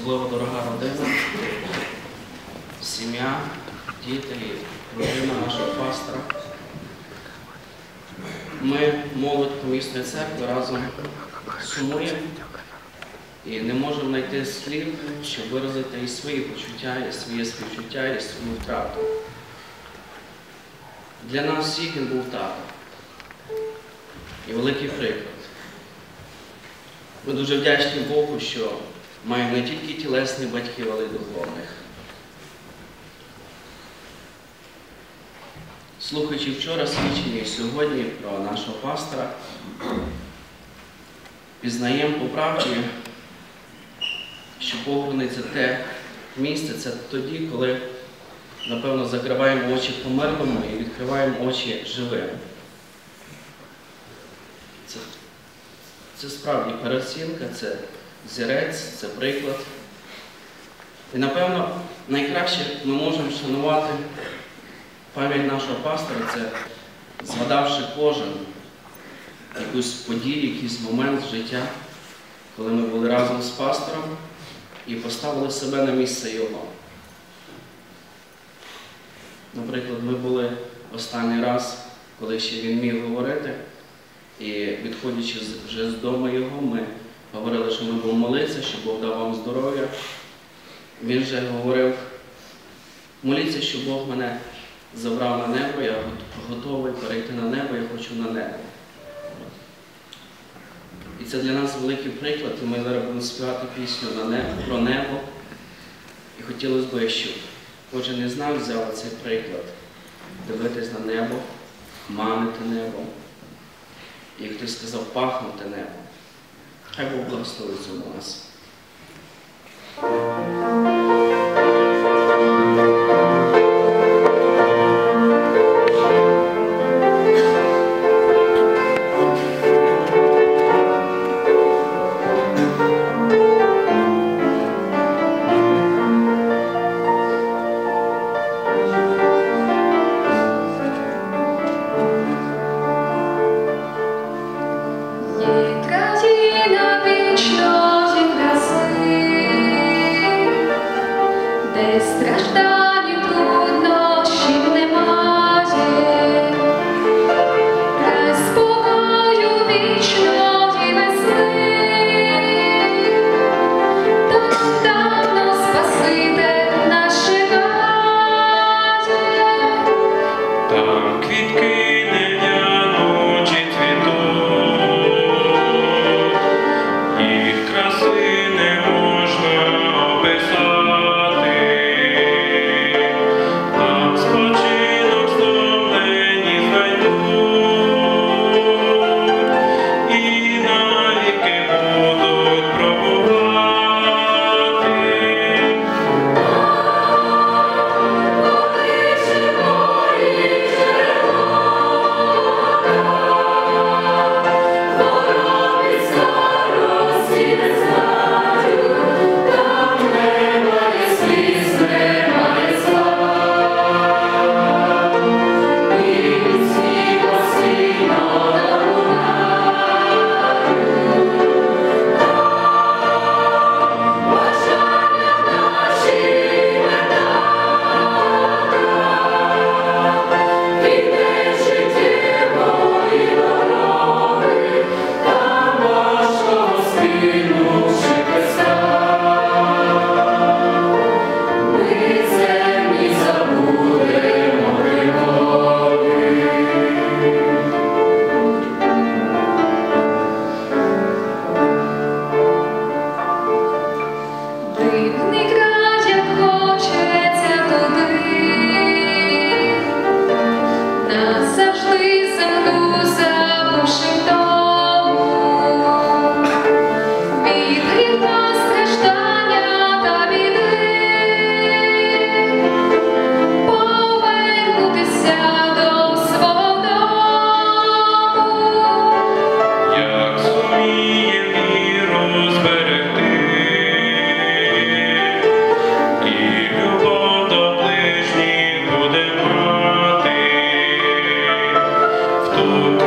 особливо дорога родина, сім'я, діти і дружина нашого пастора. Ми, молодь помісної церкви, разом сумуємо і не можемо знайти слів, щоб виразити і свої почуття, і своє співчуття, і свою втрату. Для нас всіх він був тато. І великий приклад. Ми дуже вдячні Богу, що маємо не тільки тілесних батьків, але й духовних. Слухаючи вчора свідчення і сьогодні про нашого пастора, пізнаємо по правді, що похорони це те місце, це тоді, коли, напевно, закриваємо очі померлому і відкриваємо очі живим. Це, це справді переоцінка, це зірець, це приклад. І, напевно, найкраще ми можемо шанувати пам'ять нашого пастора, це згадавши кожен якусь подію, якийсь момент життя, коли ми були разом з пастором і поставили себе на місце його. Наприклад, ми були останній раз, коли ще він міг говорити, і відходячи вже з дому його, ми говорили, що ми будемо молитися, щоб Бог дав вам здоров'я. Він вже говорив, моліться, щоб Бог мене забрав на небо, я готовий перейти на небо, я хочу на небо. І це для нас великий приклад, і ми зараз будемо співати пісню на небо, про небо. І хотілося б, щоб кожен із нас взяв цей приклад, дивитись на небо, манити небо. І хтось сказав, пахнути небо. I will bless those who bless. Де Please, please. Lord.